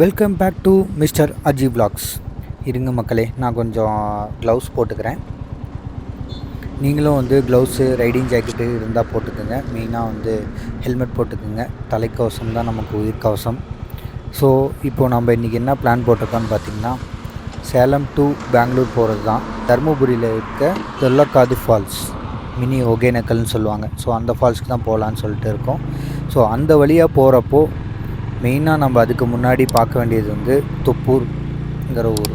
Welcome back to mister Aji vlogs இருங்க மக்களே நான் கொஞ்சம் க்ளவுஸ் போட்டுக்கிறேன். நீங்களும் வந்து க்ளவுஸு ரைடிங் ஜாக்கெட்டு இருந்தால் போட்டுக்கோங்க. மெயினாக வந்து ஹெல்மெட் போட்டுக்கோங்க. தலைக்கவசம் தான் நமக்கு உயிர் கவசம் ஸோ இப்போது நம்ம இன்றைக்கி என்ன பிளான் போட்டிருக்கோன்னு பார்த்தீங்கன்னா சேலம் டு பெங்களூர் போகிறது தான். தருமபுரியில் இருக்க தொல்லக்காது ஃபால்ஸ் மினி ஒகேனக்கல்னு சொல்லுவாங்க. ஸோ அந்த ஃபால்ஸ்க்கு தான் போகலான்னு சொல்லிட்டு இருக்கோம். ஸோ அந்த வழியாக போகிறப்போ மெயினாக நம்ம அதுக்கு முன்னாடி பார்க்க வேண்டியது வந்து தொப்பூர்ங்கிற ஊர்.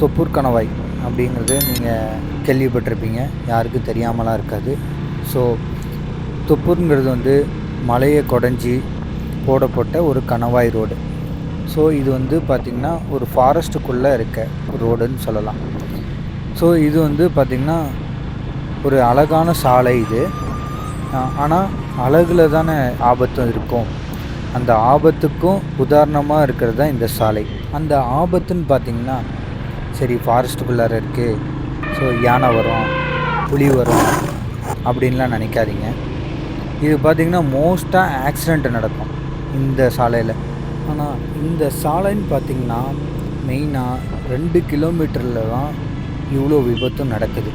தொப்பூர் கணவாய் அப்படிங்கிறது நீங்கள் கேள்விப்பட்டிருப்பீங்க. யாருக்கும் தெரியாமலாம் இருக்காது. ஸோ தொப்பூருங்கிறது வந்து மலையை குடஞ்சி போடப்பட்ட ஒரு கணவாய் ரோடு. ஸோ இது வந்து பார்த்திங்கன்னா ஒரு ஃபாரஸ்ட்டுக்குள்ளே இருக்க ரோடுன்னு சொல்லலாம். ஸோ இது வந்து பார்த்திங்கன்னா ஒரு அழகான சாலை இது. ஆனால் அழகில் தானே ஆபத்தும் இருக்கும். அந்த ஆபத்துக்கும் உதாரணமாக இருக்கிறது தான் இந்த சாலை. அந்த ஆபத்துன்னு பார்த்தீங்கன்னா சரி ஃபாரஸ்ட்டுக்குள்ளார இருக்குது ஸோ யானை வரும் புலி வரும் அப்படின்லாம் நினைக்காதீங்க. இது பார்த்திங்கன்னா மோஸ்ட்டாக ஆக்சிடெண்ட் நடக்கும் இந்த சாலையில். ஆனால் இந்த சாலைன்னு பார்த்திங்கன்னா மெயினாக ரெண்டு கிலோமீட்டரில் தான் இவ்வளோ விபத்தும் நடக்குது.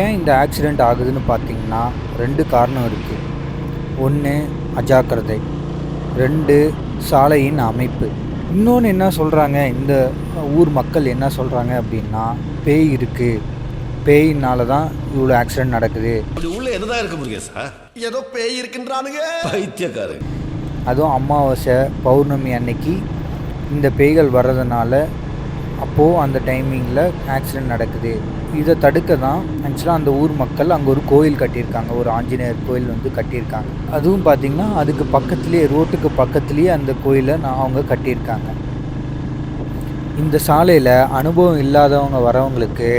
ஏன் இந்த ஆக்சிடெண்ட் ஆகுதுன்னு பார்த்தீங்கன்னா ரெண்டு காரணம் இருக்குது ஒன்று அஜாக்கிரதை. ரெண்டு சாலையின் அமைப்பு. இன்னொன்று என்ன சொல்கிறாங்க இந்த ஊர் மக்கள் என்ன சொல்கிறாங்க அப்படின்னா பேய் இருக்குது பேயினால தான் இவ்வளோ ஆக்சிடெண்ட் நடக்குது. உள்ள என்னதான் இருக்கு முருகேசா ஏதோ பேய் இருக்கின்றானுங்க. பைத்தியக்காரன். அதுவும் அமாவாசை பௌர்ணமி அன்னைக்கு இந்த பேய்கள் வர்றதுனால அப்போது அந்த டைமிங்கில் ஆக்சிடெண்ட் நடக்குது. இதை தடுக்க தான் ஆக்சுவலாக அந்த ஊர் மக்கள் அங்கே ஒரு கோயில் கட்டியிருக்காங்க. ஒரு ஆஞ்சநேயர் கோயில் வந்து கட்டியிருக்காங்க. அதுவும் பார்த்திங்கன்னா அதுக்கு பக்கத்துலேயே ரோட்டுக்கு பக்கத்துலேயே அந்த கோயிலை நான் அவங்க கட்டியிருக்காங்க. இந்த சாலையில் அனுபவம் இல்லாதவங்க வரவங்களுக்கு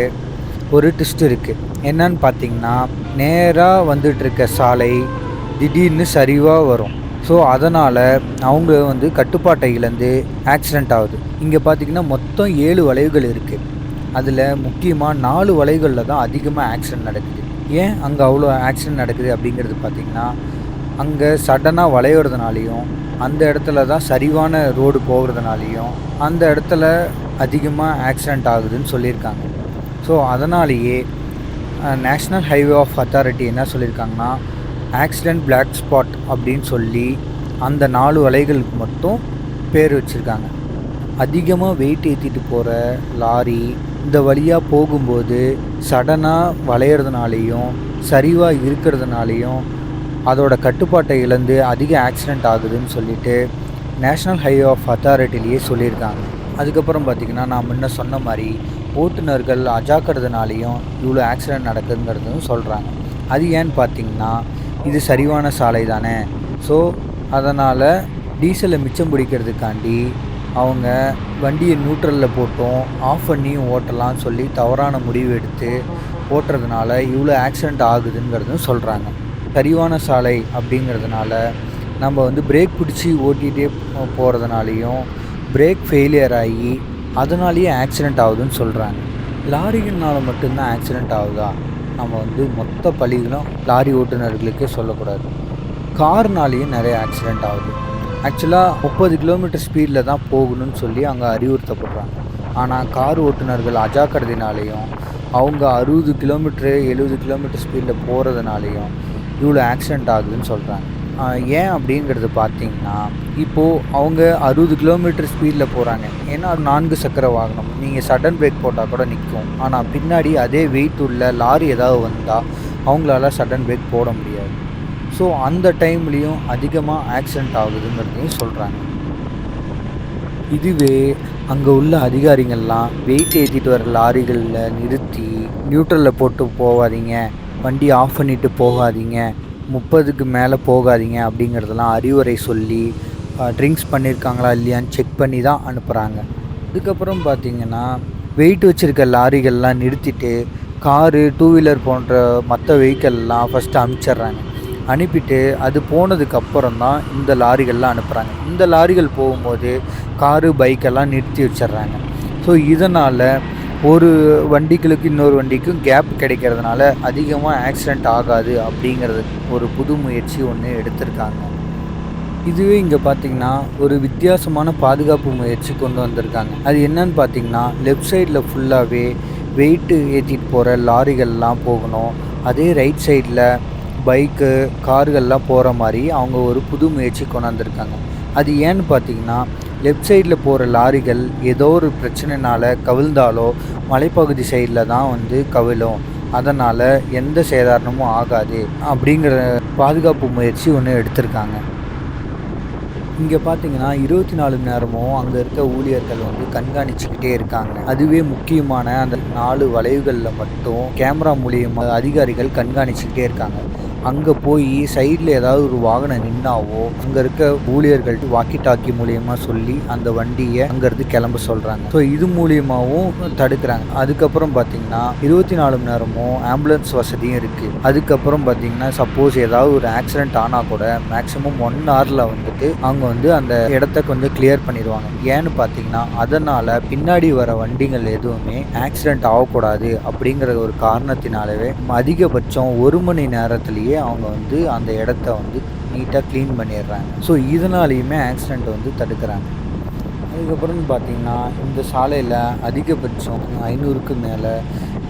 ஒரு ட்விஸ்ட் இருக்குது என்னன்னு பார்த்தீங்கன்னா நேராக வந்துட்டுருக்க சாலை திடீர்னு சரிவாக வரும். ஸோ அதனால் அவங்க வந்து கட்டுப்பாட்டை இழந்து ஆக்சிடெண்ட் ஆகுது. இங்கே பார்த்தீங்கன்னா மொத்தம் ஏழு வளைவுகள் இருக்குது அதில் முக்கியமாக நாலு வலைகளில் தான் அதிகமாக ஆக்சிடென்ட் நடக்குது. ஏன் அங்கே அவ்வளோ ஆக்சிடென்ட் நடக்குது அப்படிங்கிறது பார்த்திங்கன்னா அங்கே சடனாக வளையிறதுனாலையும் அந்த இடத்துல தான் சரிவான ரோடு போகிறதுனாலையும் அந்த இடத்துல அதிகமாக ஆக்சிடெண்ட் ஆகுதுன்னு சொல்லியிருக்காங்க. ஸோ அதனாலேயே நேஷ்னல் ஹைவே ஆஃப் அத்தாரிட்டி என்ன சொல்லியிருக்காங்கன்னா ஆக்சிடெண்ட் பிளாக் ஸ்பாட் அப்படின்னு சொல்லி அந்த நாலு வலைகளுக்கு மட்டும் பேர் வச்சுருக்காங்க. அதிகமாக வெயிட் ஏற்றிட்டு போகிற லாரி இந்த வழியாக போகும்போது சடனாக வளையிறதுனாலையும் சரிவாக இருக்கிறதுனாலையும் அதோட கட்டுப்பாட்டை இழந்து அதிக ஆக்சிடெண்ட் ஆகுதுன்னு சொல்லிட்டு நேஷ்னல் ஹைவே ஆஃப் அத்தாரிட்டிலேயே சொல்லியிருக்காங்க. அதுக்கப்புறம் பார்த்திங்கன்னா நான் முன்ன சொன்ன மாதிரி ஓட்டுநர்கள் அஜாக்கிறதுனாலையும் இவ்வளோ ஆக்சிடெண்ட் நடக்குதுங்கிறதும் சொல்கிறாங்க அது ஏன்னு பார்த்தீங்கன்னா இது சரிவான சாலை தானே. ஸோ அதனால் டீசலை மிச்சம் பிடிக்கிறதுக்காண்டி அவங்க வண்டியை நியூட்ரலில் போட்டும் ஆஃப் பண்ணியும் ஓட்டலாம்னு சொல்லி தவறான முடிவு எடுத்து ஓட்டுறதுனால இவ்வளோ ஆக்சிடெண்ட் ஆகுதுங்கிறதும் சொல்கிறாங்க சரிவான சாலை அப்படிங்கிறதுனால நம்ம வந்து பிரேக் பிடிச்சி ஓட்டிகிட்டே போகிறதுனாலையும் பிரேக் ஃபெயிலியர் ஆகி அதனாலேயே ஆக்சிடெண்ட் ஆகுதுன்னு சொல்கிறாங்க லாரிகள்னால மட்டும்தான் ஆக்சிடெண்ட் ஆகுதா? நம்ம வந்து மொத்த பழிகளும் லாரி ஓட்டுநர்களுக்கே சொல்லக்கூடாது. கார்னாலேயும் நிறைய ஆக்சிடெண்ட் ஆகுது. ஆக்சுவலாக முப்பது கிலோமீட்டர் ஸ்பீடில் தான் போகணும்னு சொல்லி அங்கே அறிவுறுத்தப்படுறாங்க. ஆனால் கார் ஓட்டுநர்கள் அஜாக்கிரதையினாலேயும் அவங்க அறுபது கிலோமீட்ரு எழுபது கிலோமீட்டர் ஸ்பீடில் போகிறதுனாலையும் இவ்வளோ ஆக்சிடெண்ட் ஆகுதுன்னு சொல்கிறாங்க ஏன் அப்படிங்கிறது பார்த்தீங்கன்னா இப்போது அவங்க அறுபது கிலோமீட்டர் ஸ்பீடில் போகிறாங்க ஏன்னா அது நான்கு சக்கர வாகனம். நீங்கள் சடன் பிரேக் போட்டால் கூட நிற்கும் ஆனால் பின்னாடி அதே வெயிட் உள்ள லாரி ஏதாவது வந்தால் அவங்களால சடன் பிரேக் போட முடியாது. ஸோ அந்த டைம்லேயும் அதிகமாக ஆக்சிடெண்ட் ஆகுதுங்கிறதையும் சொல்கிறாங்க இதுவே அங்கே உள்ள அதிகாரிகள்லாம் வெயிட் ஏற்றிட்டு வர லாரிகளில் நிறுத்தி நியூட்ரலில் போட்டு போகாதீங்க. வண்டி ஆஃப் பண்ணிவிட்டு போகாதீங்க. முப்பதுக்கு மேலே போகாதீங்க அப்படிங்கிறதெல்லாம் அறிவுரை சொல்லி ட்ரிங்க்ஸ் பண்ணியிருக்காங்களா இல்லையான்னு செக் பண்ணி தான் அனுப்புகிறாங்க அதுக்கப்புறம் பார்த்திங்கன்னா வெயிட் வச்சுருக்க லாரிகள்லாம் நிறுத்திட்டு காரு டூ வீலர் போன்ற மற்ற வெஹிக்கல்லாம் ஃபஸ்ட்டு அனுப்பிச்சிட்றாங்க அனுப்பிட்டு அது போனதுக்கப்புறம் தான் இந்த லாரிகள்லாம் அனுப்புகிறாங்க இந்த லாரிகள் போகும்போது காரு பைக்கெல்லாம் நிறுத்தி வச்சிடுறாங்க. ஸோ இதனால் ஒரு வண்டிகளுக்கு இன்னொரு வண்டிக்கும் கேப் கிடைக்கிறதுனால அதிகமாக ஆக்சிடெண்ட் ஆகாது அப்படிங்கிறது ஒரு புது முயற்சி ஒன்று எடுத்திருக்காங்க. இதுவே இங்கே பார்த்தீங்கன்னா ஒரு வித்தியாசமான பாதுகாப்பு முயற்சி கொண்டு வந்திருக்காங்க. அது என்னன்னு பார்த்தீங்கன்னா லெஃப்ட் சைடில் ஃபுல்லாகவே வெயிட்டு ஏற்றிட்டு போகிற லாரிகள்லாம் போகணும். அதே ரைட் சைடில் பைக்கு கார்கள்லாம் போகிற மாதிரி அவங்க ஒரு புது முயற்சி கொண்டாந்துருக்காங்க. அது ஏன்னு பார்த்தீங்கன்னா லெஃப்ட் சைடில் போகிற லாரிகள் ஏதோ ஒரு பிரச்சனைனால கவிழ்ந்தாலோ மலைப்பகுதி சைடில் தான் வந்து கவிழும். அதனால் எந்த சேதாரணமும் ஆகாது அப்படிங்கிற பாதுகாப்பு முயற்சி ஒன்று எடுத்திருக்காங்க. இங்கே பார்த்தீங்கன்னா இருபத்தி நாலு மணி நேரமும் அங்கே இருக்க ஊழியர்கள் வந்து கண்காணிச்சுக்கிட்டே இருக்காங்க. அதுவே முக்கியமான அந்த நாலு வளைவுகளில் மட்டும் கேமரா மூலியமாக அதிகாரிகள் கண்காணிச்சுக்கிட்டே இருக்காங்க. அங்கே போய் சைடில் ஏதாவது ஒரு வாகனம் நின்னாவோ அங்கே இருக்க ஊழியர்கள் வாக்கி டாக்கி மூலியமாக சொல்லி அந்த வண்டியை அங்கேருந்து கிளம்ப சொல்கிறாங்க ஸோ இது மூலியமாகவும் தடுக்கிறாங்க. அதுக்கப்புறம் பார்த்தீங்கன்னா இருபத்தி நாலு மணி நேரமும் ஆம்புலன்ஸ் வசதியும் இருக்குது அதுக்கப்புறம் பார்த்தீங்கன்னா சப்போஸ் ஏதாவது ஒரு ஆக்சிடென்ட் ஆனால் கூட மேக்ஸிமம் ஒன் ஹவரில் வந்துட்டு அவங்க வந்து அந்த இடத்த கொஞ்சம் கிளியர் பண்ணிடுவாங்க. ஏன்னு பார்த்தீங்கன்னா அதனால் பின்னாடி வர வண்டிகள் எதுவுமே ஆக்சிடென்ட் ஆகக்கூடாது அப்படிங்கிற ஒரு காரணத்தினாலவே அதிகபட்சம் ஒரு மணி நேரத்திலேயே அவங்க வந்து அந்த இடத்த வந்து நீட்டாக க்ளீன் பண்ணிடுறாங்க. ஸோ இதனாலேயுமே ஆக்சிடெண்ட் வந்து தடுக்கிறாங்க. அதுக்கப்புறம் பார்த்திங்கன்னா இந்த சாலையில் அதிகபட்சம் ஐநூறுக்கு மேலே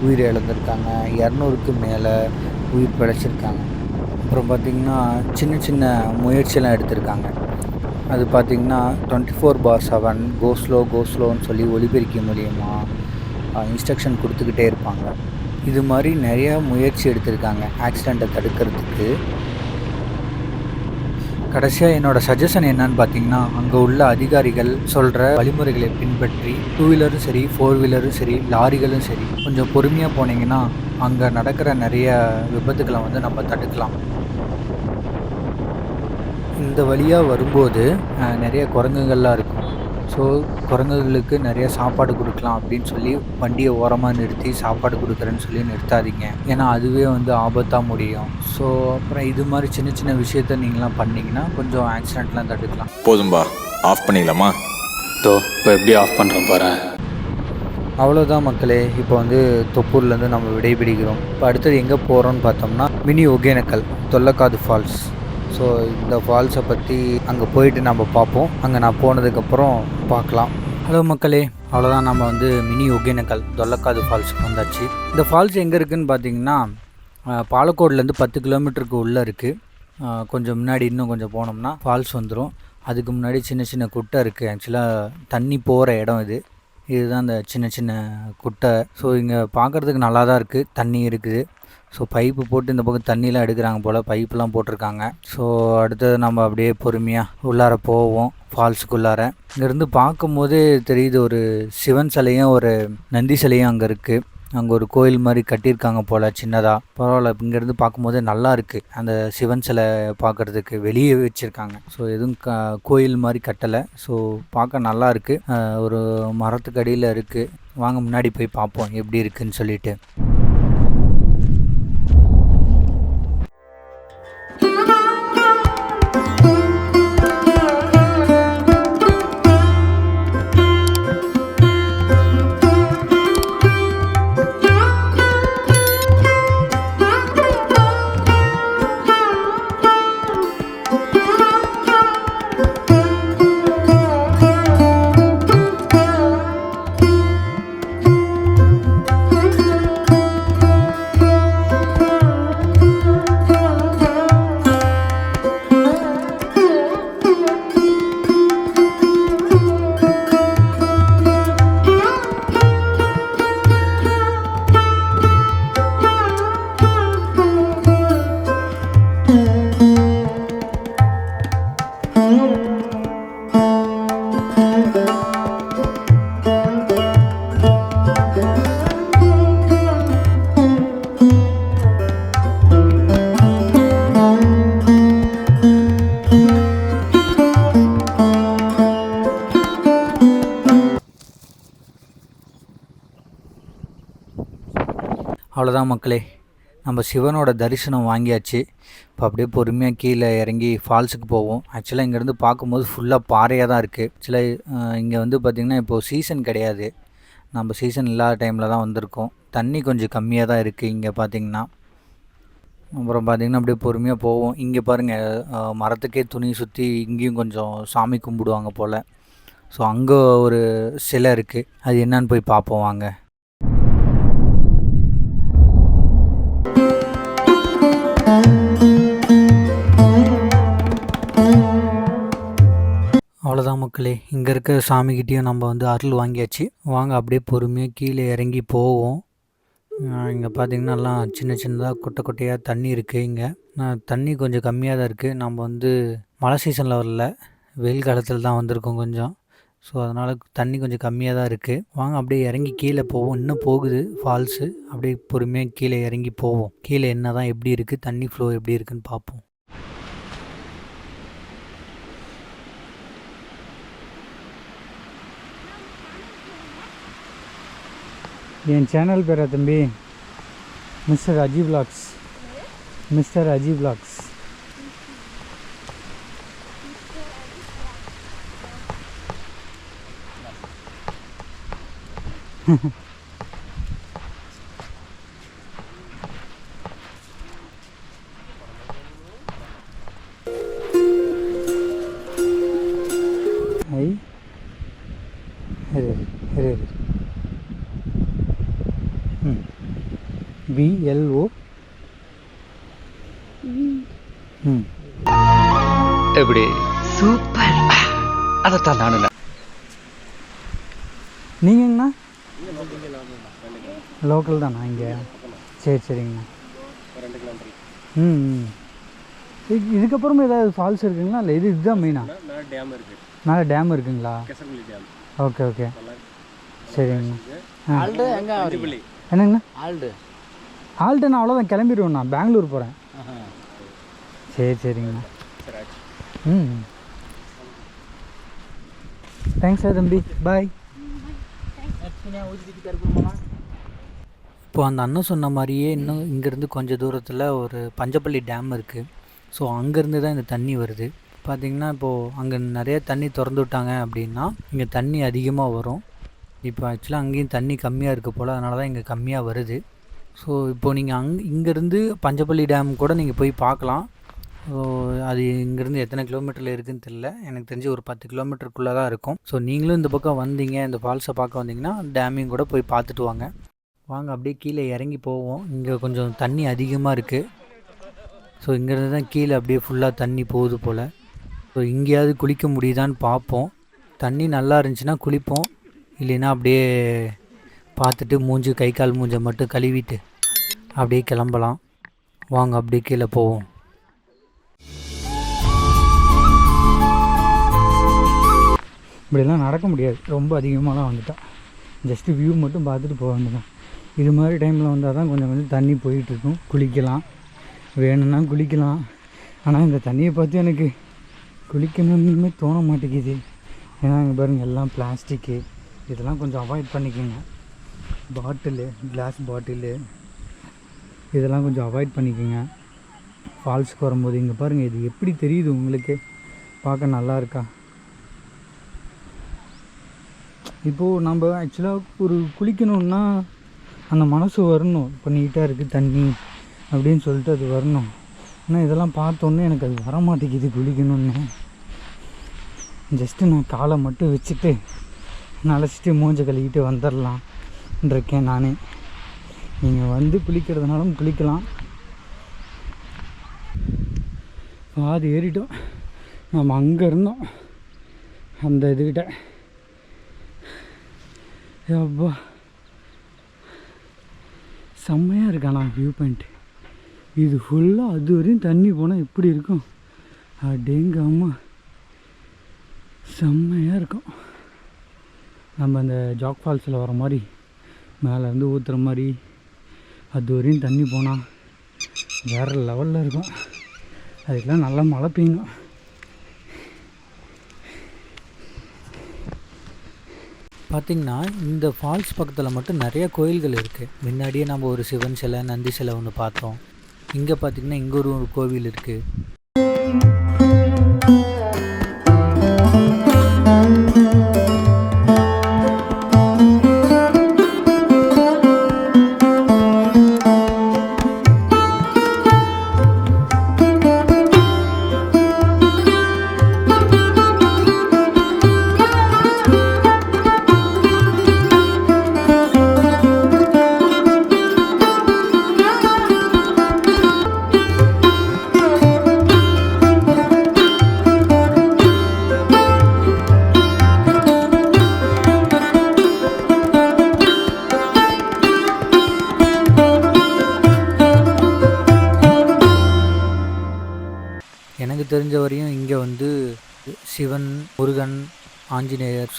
உயிர் இழந்திருக்காங்க. இரநூறுக்கு மேலே உயிர் பிழைச்சிருக்காங்க. அப்புறம் பார்த்திங்கன்னா சின்ன சின்ன முயற்சியெல்லாம் எடுத்திருக்காங்க. அது பார்த்திங்கன்னா டுவெண்ட்டி ஃபோர் பார் செவன் கோஸ்லோ கோஸ்லோன்னு சொல்லி ஒலிபெருக்கி மூலியமாக இன்ஸ்ட்ரக்ஷன் கொடுத்துக்கிட்டே இருப்பாங்க. இது மாதிரி நிறையா முயற்சி எடுத்திருக்காங்க. ஆக்சிடெண்ட்டை தடுக்கிறதுக்கு. கடைசியாக என்னோடய சஜஷன் என்னன்னு பார்த்தீங்கன்னா அங்கே உள்ள அதிகாரிகள் சொல்கிற வழிமுறைகளை பின்பற்றி டூ வீலரும் சரி ஃபோர் வீலரும் சரி லாரிகளும் சரி கொஞ்சம் பொறுமையாக போனீங்கன்னா அங்கே நடக்கிற நிறைய விபத்துக்களை வந்து நம்ம தடுக்கலாம். இந்த வழியாக வரும்போது நிறைய குரங்குகள்லாம் இருக்கும். ஸோ குரங்குகளுக்கு நிறைய சாப்பாடு கொடுக்கலாம் அப்படின்னு சொல்லி வண்டியை ஓரமாக நிறுத்தி சாப்பாடு கொடுக்குறேன்னு சொல்லி நிறுத்தாதீங்க. ஏன்னா அதுவே வந்து ஆபத்தாக முடியும். ஸோ அப்புறம் இது மாதிரி சின்ன சின்ன விஷயத்த நீங்களாம் பண்ணீங்கன்னா கொஞ்சம் ஆக்சிடெண்ட்லாம் தடுக்கலாம். போதும்பா. ஆஃப் பண்ணிடலாமா? தோ இப்போ எப்படி ஆஃப் பண்ணுறேன் பாரு அவ்வளோதான் மக்களே. இப்போ வந்து தொப்பூர்லேருந்து நம்ம விடைபிடிக்கிறோம் இப்போ அடுத்தது எங்கே போகிறோம்னு பார்த்தோம்னா மினி ஒகேனக்கல் தொல்லக்காது ஃபால்ஸ். ஸோ இந்த ஃபால்ஸை பற்றி அங்கே போயிட்டு நம்ம பார்ப்போம். அங்கே நான் போனதுக்கப்புறம் பார்க்கலாம். ஹலோ மக்களே அவ்வளோதான் நம்ம வந்து மினி ஒகேனக்கல் தொல்லக்காது ஃபால்ஸுக்கு வந்தாச்சு. இந்த ஃபால்ஸ் எங்கே இருக்குதுன்னு பார்த்தீங்கன்னா பாலக்கோட்லேருந்து பத்து கிலோமீட்டருக்கு உள்ளே இருக்குது கொஞ்சம் முன்னாடி இன்னும் கொஞ்சம் போனோம்னா ஃபால்ஸ் வந்துடும் அதுக்கு முன்னாடி சின்ன சின்ன குட்டை இருக்குது ஆக்சுவலாக தண்ணி போகிற இடம் இது. இதுதான் அந்த சின்ன சின்ன குட்டை. ஸோ இங்கே பார்க்குறதுக்கு நல்லா தான் இருக்குது தண்ணி இருக்குது. ஸோ பைப்பு போட்டு இந்த பக்கம் தண்ணிலாம் எடுக்கிறாங்க போல். பைப்லாம் போட்டிருக்காங்க. ஸோ அடுத்தது நம்ம அப்படியே பொறுமையாக உள்ளார போவோம். ஃபால்ஸுக்குள்ளார இங்கேருந்து பார்க்கும்போதே தெரியுது ஒரு சிவன் சிலையும் ஒரு நந்தி சிலையும் அங்கே இருக்குது அங்கே ஒரு கோயில் மாதிரி கட்டியிருக்காங்க போல் சின்னதாக பரவாயில்ல இங்கேருந்து பார்க்கும்போதே நல்லா இருக்குது அந்த சிவன் சிலை பார்க்குறதுக்கு வெளியே வச்சுருக்காங்க. ஸோ எதுவும் க கோயில் மாதிரி கட்டலை. ஸோ பார்க்க நல்லா இருக்குது ஒரு மரத்துக்கு அடியில் இருக்குது வாங்க முன்னாடி போய் பார்ப்போம் எப்படி இருக்குன்னு சொல்லிட்டு. அவ்வளோதான் மக்களே. நம்ம சிவனோட தரிசனம் வாங்கியாச்சு. இப்போ அப்படியே பொறுமையாக கீழே இறங்கி ஃபால்ஸுக்கு போவோம். ஆக்சுவலாக இங்கேருந்து பார்க்கும்போது ஃபுல்லாக பாறையாக தான் இருக்குது ஆக்சுவலாக இங்கே வந்து பார்த்திங்கன்னா இப்போது சீசன் கிடையாது. நம்ம சீசன் இல்லாத டைமில் தான் வந்திருக்கோம். தண்ணி கொஞ்சம் கம்மியாக தான் இருக்குது இங்கே பார்த்திங்கன்னா அப்புறம் பார்த்திங்கன்னா அப்படியே பொறுமையாக போவோம். இங்கே பாருங்கள் மரத்துக்கே துணி சுற்றி இங்கேயும் கொஞ்சம் சாமி கும்பிடுவாங்க போல். ஸோ அங்கே ஒரு சிலை இருக்குது அது என்னன்னு போய் பார்ப்போம் வாங்க. அவ்வளோதான் மக்களே. இங்கே இருக்க சாமிக்கிட்டேயும் நம்ம வந்து அருள் வாங்கியாச்சு. வாங்க அப்படியே பொறுமையாக கீழே இறங்கி போவோம். இங்கே பார்த்தீங்கன்னா எல்லாம் சின்ன சின்னதாக கொட்டை கொட்டையாக தண்ணி இருக்குது இங்கே. தண்ணி கொஞ்சம் கம்மியாக தான் இருக்குது நம்ம வந்து மழை சீசனில் வரல. வெயில் காலத்தில் தான் வந்திருக்கோம் கொஞ்சம். ஸோ அதனால் தண்ணி கொஞ்சம் கம்மியாக தான் இருக்குது வாங்க அப்படியே இறங்கி கீழே போவோம். இன்னும் போகுது ஃபால்ஸு அப்படியே பொறுமையாக கீழே இறங்கி போவோம். கீழே என்ன தான் எப்படி இருக்குது தண்ணி ஃப்ளோ எப்படி இருக்குதுன்னு பார்ப்போம் என் சேனல் பேரா தம்பி mister Aji vlogs mister Aji vlogs ஐ எப்படி? சூப்பர். அதைத்தான் நானும் நீங்கங்கண்ணா லோக்கல் தானா இங்கே? சரி சரிங்கண்ணா. ம் ம். இது- இதுக்கப்புறமா ஏதாவது ஃபால்ஸ் இருக்குங்களா? இல்லை இது இதுதான் மெயினா மேலே டேம் இருக்குங்களா? Okay okay. சரிங்கண்ணா. என்னங்கண்ணா? ஆல்டு. ஆல்ட்டு நான் அவ்வளோதான் கிளம்பிடுவேண்ணா பெங்களூர் போகிறேன் சரி சரிங்கண்ணா ம். தேங்க்ஸ் சார் தம்பி. பாய் இப்போ அந்த அண்ணன் சொன்ன மாதிரியே இன்னும் இங்கேருந்து கொஞ்சம் தூரத்தில் ஒரு பஞ்சப்பள்ளி டேம் இருக்குது ஸோ அங்கேருந்து தான் இந்த தண்ணி வருது. பார்த்திங்கன்னா இப்போது அங்கே நிறைய தண்ணி திறந்து விட்டாங்க அப்படின்னா இங்கே தண்ணி அதிகமாக வரும். இப்போ ஆக்சுவலாக அங்கேயும் தண்ணி கம்மியாக இருக்க போல் அதனால தான் இங்கே கம்மியாக வருது. ஸோ இப்போ நீங்கள் அங் இங்கேருந்து பஞ்சப்பள்ளி டேம் கூட நீங்கள் போய் பார்க்கலாம். அது இங்கேருந்து எத்தனை கிலோமீட்டரில் இருக்குதுன்னு தெரில எனக்கு தெரிஞ்சு ஒரு பத்து கிலோமீட்டருக்குள்ளே தான் இருக்கும். ஸோ நீங்களும் இந்த பக்கம் வந்தீங்க இந்த ஃபால்ஸை பார்க்க வந்தீங்கன்னா டேமையும் கூட போய் பார்த்துட்டு வாங்க. வாங்க அப்படியே கீழே இறங்கி போவோம். இங்கே கொஞ்சம் தண்ணி அதிகமாக இருக்குது ஸோ இங்கேருந்து தான் கீழே அப்படியே ஃபுல்லாக தண்ணி போகுது போல். ஸோ எங்கேயாவது குளிக்க முடியுதான்னு பார்ப்போம். தண்ணி நல்லா இருந்துச்சுன்னா குளிப்போம். இல்லைன்னா அப்படியே பார்த்துட்டு மூஞ்சி கை கால் மூஞ்சை மட்டும் கழுவிட்டு அப்படியே கிளம்பலாம். வாங்க அப்படியே கீழே போவோம். இப்படிலாம் நடக்க முடியாது. ரொம்ப அதிகமாகலாம் வந்துட்டான் ஜஸ்ட்டு வியூ மட்டும் பார்த்துட்டு போக வேண்டியதான் இது மாதிரி டைமில் வந்தால் தான் கொஞ்சம் கொஞ்சம் தண்ணி போயிட்டுருக்கும். குளிக்கலாம். வேணும்னா குளிக்கலாம். ஆனால் இந்த தண்ணியை பார்த்து எனக்கு குளிக்கணும்னு தோண மாட்டேங்குது. ஏன்னா இங்கே பாருங்கள் எல்லாம் பிளாஸ்டிக்கு இதெல்லாம் கொஞ்சம் அவாய்ட் பண்ணிக்கோங்க. பாட்டிலு கிளாஸ் பாட்டிலு இதெல்லாம் கொஞ்சம் அவாய்ட் பண்ணிக்கோங்க. ஃபால்ஸ்க்கு வரும்போது இங்கே பாருங்கள் இது எப்படி தெரியுது உங்களுக்கு? பார்க்க நல்லா இருக்கா? இப்போது நம்ம ஆக்சுவலாக ஒரு குளிக்கணுன்னா அந்த மனசு வரணும். இப்போ நீட்டாக இருக்குது தண்ணி அப்படின்னு சொல்லிட்டு அது வரணும். ஆனால் இதெல்லாம் பார்த்தோன்னே எனக்கு அது வரமாட்டேங்குது குளிக்கணும்னு. ஜஸ்ட்டு நான் காலை மட்டும் வச்சுட்டு நலச்சிட்டு மூஞ்ச கழுவிட்டு வந்துடலாம் இருக்கேன் நானே. நீங்கள் வந்து குளிக்கிறதுனாலும் குளிக்கலாம். பாதி ஏறிட்டோம். நம்ம அங்கே இருந்தோம். அந்த இதுக்கிட்ட அப்பா செம்மையாக இருக்காண்ணா வியூ பாயிண்ட் இது ஃபுல்லாக அது வரையும் தண்ணி போனால் எப்படி இருக்கும்? அப்படிங்க அம்மா. செம்மையாக இருக்கும். நம்ம அந்த ஜாக் ஃபால்ஸில் வர மாதிரி மேலேருந்து ஊற்றுற மாதிரி அது வரையும் தண்ணி போனால் வேறு லெவலில் இருக்கும். அதுக்கெல்லாம் நல்லா மழை பெய்யும். பார்த்திங்கன்னா இந்த ஃபால்ஸ் பக்கத்தில் மட்டும் நிறைய கோயில்கள் இருக்குது முன்னாடியே நம்ம ஒரு சிவன் சிலை நந்தி சிலை ஒன்று பார்த்தோம். இங்கே பார்த்திங்கன்னா இங்கே ஒரு ஒரு கோவில் இருக்குது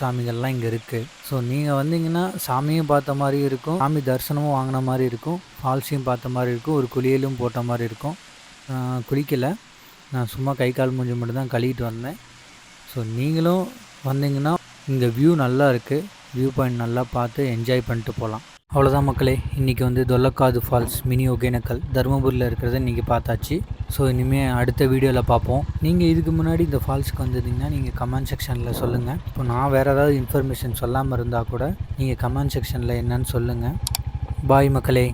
சாமிகள்லாம் இங்கே இருக்குது ஸோ நீங்கள் வந்தீங்கன்னா சாமியும் பார்த்த மாதிரி இருக்கும். சாமி தரிசனமும் வாங்கின மாதிரி இருக்கும். ஃபால்ஸையும் பார்த்த மாதிரி இருக்கும். ஒரு குளியலும் போட்ட மாதிரி இருக்கும். குளிக்கலை. நான் சும்மா கை கால் மூஞ்சி மட்டும் தான் கழுவிட்டு வந்தேன். ஸோ நீங்களும் வந்தீங்கன்னா இங்கே வியூ நல்லா இருக்குது வியூ பாயிண்ட் நல்லா பார்த்து என்ஜாய் பண்ணிட்டு போகலாம். அவ்வளோதான் மக்களே. இன்றைக்கி வந்து தொல்லக்காது ஃபால்ஸ் மினி ஒகேனக்கல் தருமபுரியில் இருக்கிறத இன்றைக்கி பார்த்தாச்சு. ஸோ இனிமேல் அடுத்த வீடியோவில் பார்ப்போம். நீங்கள் இதுக்கு முன்னாடி இந்த ஃபால்ஸ்க்கு வந்திருந்தீங்கன்னா நீங்கள் கமெண்ட் செக்ஷனில் சொல்லுங்கள் இப்போ நான் வேறு ஏதாவது இன்ஃபர்மேஷன் சொல்லாமல் இருந்தால் கூட நீங்கள் கமெண்ட் செக்ஷனில் என்னன்னு சொல்லுங்கள் பாய் மக்களே.